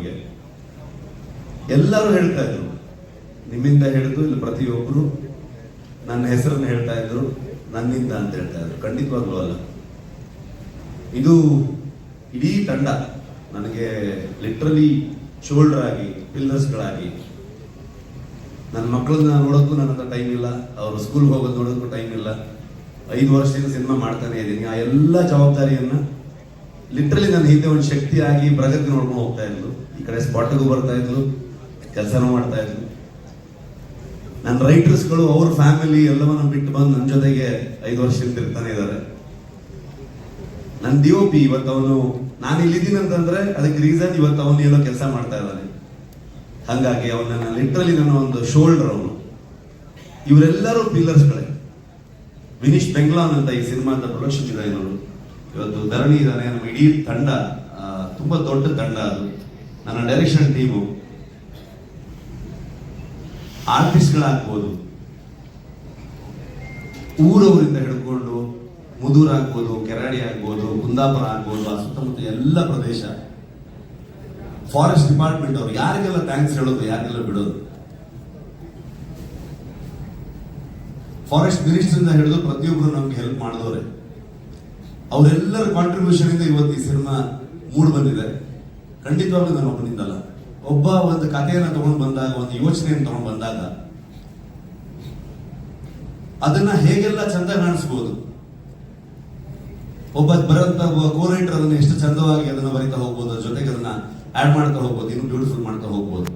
ನಮಗೆ. ಎಲ್ಲರೂ ಹೇಳ್ತಾ ಇದ್ರು. ನಿಮ್ಮಿಂದ ಹಿಡಿದು ಇಲ್ಲಿ ಪ್ರತಿಯೊಬ್ಬರು ನನ್ನ ಹೆಸರನ್ನು ಹೇಳ್ತಾ ಇದ್ರು, ನನ್ನಿಂದ ಅಂತ ಹೇಳ್ತಾ ಇದ್ರು. ಖಂಡಿತವಾಗ್ಲೂ ಅಲ್ಲ. ಇದು ಇಡೀ ತಂಡ ನನಗೆ ಲಿಟ್ರಲಿ ಶೋಲ್ಡರ್ ಆಗಿ ಪಿಲ್ಲರ್ಸ್ಗಳಾಗಿ ನನ್ನ ಮಕ್ಕಳನ್ನ ನೋಡೋಕ್ಕೂ ನನ್ನ ಹತ್ರ ಟೈಮ್ ಇಲ್ಲ, ಅವರು ಸ್ಕೂಲ್ಗೆ ಹೋಗೋದು ನೋಡೋಕ್ಕೂ ಟೈಮ್ ಇಲ್ಲ. ಐದು ವರ್ಷದಿಂದ ಸಿನಿಮಾ ಮಾಡ್ತಾನೆ ಇದ್ದೀನಿ ಆ ಎಲ್ಲ ಜವಾಬ್ದಾರಿಯನ್ನ ಲಿಟ್ರಲಿ ನನ್ನ ಹಿಂದೆ ಒಂದು ಶಕ್ತಿಯಾಗಿ ಪ್ರಗತಿ ನೋಡ್ಕೊಂಡು ಹೋಗ್ತಾ ಇದ್ಲು. ಈ ಕಡೆ ಸ್ಪಾಟ್ಗೂ ಬರ್ತಾ ಇದ್ಲು, ಕೆಲಸನೂ ಮಾಡ್ತಾ ಇದ್ಲು. ನನ್ನ ರೈಟರ್ಸ್ಗಳು, ಅವ್ರ ಫ್ಯಾಮಿಲಿ ಎಲ್ಲವನ್ನ ಬಿಟ್ಟು ಬಂದು ನನ್ನ ಜೊತೆಗೆ ಐದು ವರ್ಷದಿಂದ ಇರ್ತಾನೆ ಇದ್ದಾರೆ. ನನ್ನ ಡಿ ಒ ಪಿ ಇವತ್ತು ಅವನು, ನಾನು ಇಲ್ಲಿದ್ದೀನಿ ಅಂತಂದ್ರೆ ಅದಕ್ಕೆ ರೀಸನ್ ಇವತ್ತು ಅವನು ಏನೋ ಕೆಲಸ ಮಾಡ್ತಾ ಇದ್ದಾನೆ. ಹಾಗಾಗಿ ಅವನನ್ನ ಲಿಟ್ರಲಿ ನನ್ನ ಒಂದು ಶೋಲ್ಡರ್ ಅವನು. ಇವರೆಲ್ಲರೂ ಪಿಲ್ಲರ್ಸ್ಗಳೇ ವಿನಿಶ್ ಬೆಂಗ್ಲಾನ್ ಅಂತ ಈ ಸಿನಿಮಾದ ಪ್ರೊಡಕ್ಷನ್ ಡಿಸೈನರು ಇವತ್ತು ಧರಣಿ ಇದ್ದಾನೆ ನಮ್ಮ ಇಡೀ ತಂಡ ತುಂಬಾ ದೊಡ್ಡ ತಂಡ ಅದು. ನನ್ನ ಡೈರೆಕ್ಷನ್ ಟೀಮು ಆರ್ಟಿಸ್ಟ್ಗಳಾಗ್ಬೋದು. ಊರವರಿಂದ ಹಿಡ್ಕೊಂಡು ಮುದೂರ್ ಆಗ್ಬೋದು ಕೆರಾಡಿ ಆಗ್ಬೋದು, ಕುಂದಾಪುರ ಆಗ್ಬೋದು, ಆ ಸುತ್ತಮುತ್ತ ಎಲ್ಲ ಪ್ರದೇಶ. ಫಾರೆಸ್ಟ್ ಡಿಪಾರ್ಟ್ಮೆಂಟ್ ಅವರು ಯಾರಿಗೆಲ್ಲ ಥ್ಯಾಂಕ್ಸ್ ಹೇಳೋದು, ಯಾರಿಗೆಲ್ಲ ಬಿಡೋದು? ಫಾರೆಸ್ಟ್ ಮಿನಿಸ್ಟರ್ ಇಂದ ಹಿಡಿದು ಪ್ರತಿಯೊಬ್ಬರು ನಮ್ಗೆ ಹೆಲ್ಪ್ ಮಾಡಿದವ್ರೆ. ಅವರೆಲ್ಲರ ಕಾಂಟ್ರಿಬ್ಯೂಷನ್ ಇಂದ ಇವತ್ತು ಈ ಸಿನಿಮಾ ಮೂಡ್ ಬಂದಿದೆ. ಖಂಡಿತವಾಗ್ಲೂ ನಾನು ಒಬ್ಬನಿಂದಲ್ಲ ಒಬ್ಬ ಒಂದು ಕಥೆಯನ್ನು ತಗೊಂಡು ಬಂದಾಗ, ಒಂದು ಯೋಚನೆಯನ್ನು ತಗೊಂಡು ಬಂದಾಗ, ಅದನ್ನ ಹೇಗೆಲ್ಲ ಚಂದ ಕಾಣಿಸ್ಬೋದು? ಒಬ್ಬ ಬರಂತ ಕೋ ರೈಟರ್ ಅದನ್ನ ಎಷ್ಟು ಚಂದವಾಗಿ ಅದನ್ನ ಬರಿತಾ ಹೋಗ್ಬೋದು ಜೊತೆಗೆ ಅದನ್ನ ಆಡ್ ಮಾಡ್ತಾ ಹೋಗ್ಬೋದು, ಇನ್ನು ಬ್ಯೂಟಿಫುಲ್ ಮಾಡ್ತಾ ಹೋಗ್ಬೋದು.